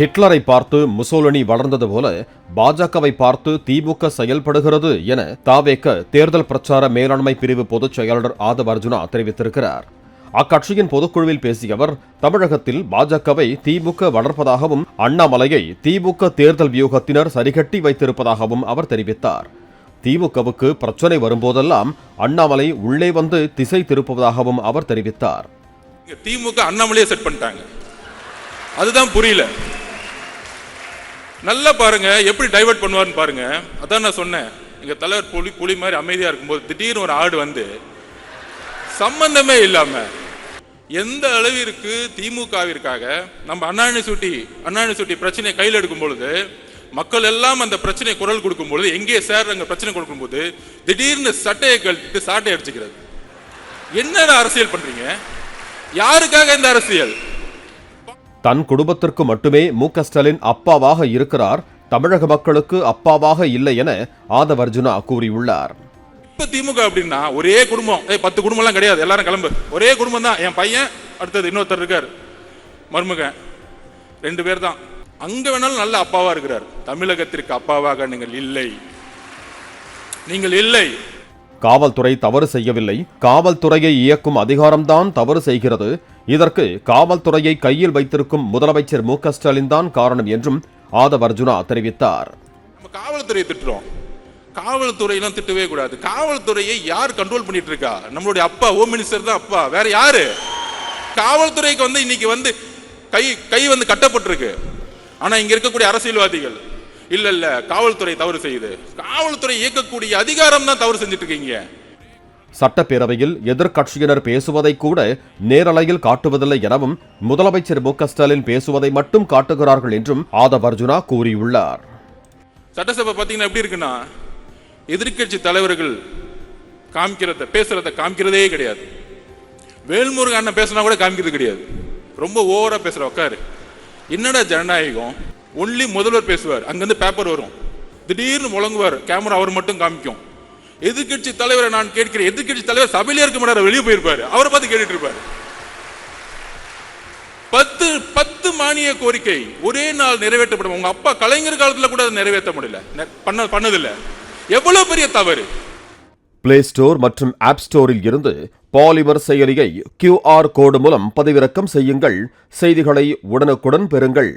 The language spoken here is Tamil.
ஹிட்லரை பார்த்து முசோலினி வளர்ந்தது போல பாஜகவை பார்த்து திமுக செயல்படுகிறது என தாவேக்க தேர்தல் பிரச்சார மேலாண்மை பிரிவு பொதுச் செயலாளர் ஆதவ் அர்ஜுனா தெரிவித்திருக்கிறார். அக்கட்சியின் பொதுக்குழுவில் பேசிய அவர் தமிழகத்தில் பாஜகவை திமுக வளர்ப்பதாகவும் அண்ணாமலையை திமுக தேர்தல் வியூகத்தினர் சரிகட்டி வைத்திருப்பதாகவும் அவர் தெரிவித்தார். திமுகவுக்கு பிரச்சனை வரும்போதெல்லாம் அண்ணாமலை உள்ளே வந்து திசை திருப்புவதாகவும் அவர் தெரிவித்தார். திமுக அண்ணாமலையை செட் பண்ணிட்டாங்க. அதுதான் புரியல. நல்லா பாருங்க எப்படி டைவர்ட் பண்ணுவார்னு பாருங்க. அதான் நான் சொன்னேன். எங்க தலைவர் புலி புலி மாதிரி அமைதியா இருக்கும்போது திடீர்னு ஒரு ஆடு வந்து சம்பந்தமே இல்லாம எந்த அளவிற்கு திமுகவிற்காக நம்ம அண்ணாணி சுட்டி அண்ணாணி சுட்டி பிரச்சனையை கையில் எடுக்கும் பொழுது மக்கள் எல்லாம் அந்த பிரச்சனை குரல் கொடுக்கும் பொழுது எங்கே சார் அங்க பிரச்சனை கொடுக்கும்போது திடீர்னு சட்டையை கழட்டிட்டு சாட்டை அடிச்சுக்கிறது. என்ன அரசியல் பண்றீங்க? யாருக்காக இந்த அரசியல்? தன் குடும்பத்திற்கு மட்டுமே மு க ஸ்டாலின் அப்பாவாக இருக்கிறார். தமிழக மக்களுக்கு அப்பாவாக இல்லை என ஆதவ் அர்ஜுனா கூறியுள்ளார். இப்ப திமுக அப்படின்னா ஒரே குடும்பம். பத்து குடும்பம் எல்லாம் கிடையாது. எல்லாரும் கிளம்பு. ஒரே குடும்பம் தான். என் பையன் அடுத்தது இன்னொருத்தர் இருக்கார். மருமகன். ரெண்டு பேர் தான். அங்க வேணாலும் நல்ல அப்பாவா இருக்கிறார். தமிழகத்திற்கு அப்பாவாக நீங்கள் இல்லை. நீங்கள் இல்லை. காவல்துறை தவறு செய்யவில்லை. காவல்துறையை இயக்கும் அதிகாரம்தான் தவறு செய்கிறது. இதற்கு காவல்துறையை கையில் வைத்திருக்கும் முதலமைச்சர் மு க ஸ்டாலின் தான் காரணம் என்றும் ஆதவ் அர்ஜுனா தெரிவித்தார். காவல்துறையை திட்டுறோம். காவல்துறையெல்லாம் திட்டவே கூடாது. காவல்துறையை யார் கண்ட்ரோல் பண்ணிட்டு இருக்கா நம்மளுடைய அப்பா ஹோம் மினிஸ்டர் தான் அப்பா. வேற யாரு? காவல்துறைக்கு வந்து இன்னைக்கு வந்து கை கை வந்து கட்டப்பட்டிருக்கு. ஆனா இங்க இருக்கக்கூடிய அரசியல்வாதிகள் இல்ல இல்ல காவல்துறை தவறு செய்யுது. காவல்துறை இயக்கக்கூடிய அதிகாரம் தான் தவறு செஞ்சுட்டு இருக்கீங்க சட்டப்பேரவையில் எதிர்க்கட்சியினர் பேசுவதை கூட நேரலையில் காட்டுவதில்லை எனவும் முதலமைச்சர் மு ஸ்டாலின் பேசுவதை மட்டும் காட்டுகிறார்கள் என்றும் ஆதவ் அர்ஜுனா கூறியுள்ளார். சட்டசபை பாத்தீங்கன்னா எப்படி இருக்குன்னா எதிர்க்கட்சி தலைவர்கள் காமிக்கிறத பேசுறத காமிக்கிறதே கிடையாது. வேல்முருகன் அண்ணன் பேசினா கூட காமிக்கிறது கிடையாது. ரொம்ப ஓவரா பேசுற உட்காரு. என்னடா ஜனநாயகம்? ஒன்லி முதல்வர் பேசுவார். அங்கிருந்து பேப்பர் வரும். திடீர்னு முழங்குவார். கேமரா அவர் மட்டும் காமிக்கும். எதிர்கட்சி தலைவரை நான் கேட்கிறேன். எதிர்க்கட்சி தலைவர் சபையிலே இருக்க மாட்டார் வெளியே போயிருப்பாரு. அவரை பார்த்து கேட்டுட்டு இருப்பார். பத்து பத்து மானிய கோரிக்கை ஒரே நாள் நிறைவேற்றப்படும். உங்க அப்பா கலைஞர் காலத்துல கூட அதை நிறைவேற்ற முடியல. நெ- பண்ண பண்ணதில்லை. எவ்வளவு பெரிய தவறு? பிளே ஸ்டோர் மற்றும் ஆப் ஸ்டோரில் இருந்து பாலிமர் செயலியை கியூஆர் கோடு மூலம் பதிவிறக்கம் செய்யுங்கள். செய்திகளை உடனுக்குடன் பெறுங்கள்.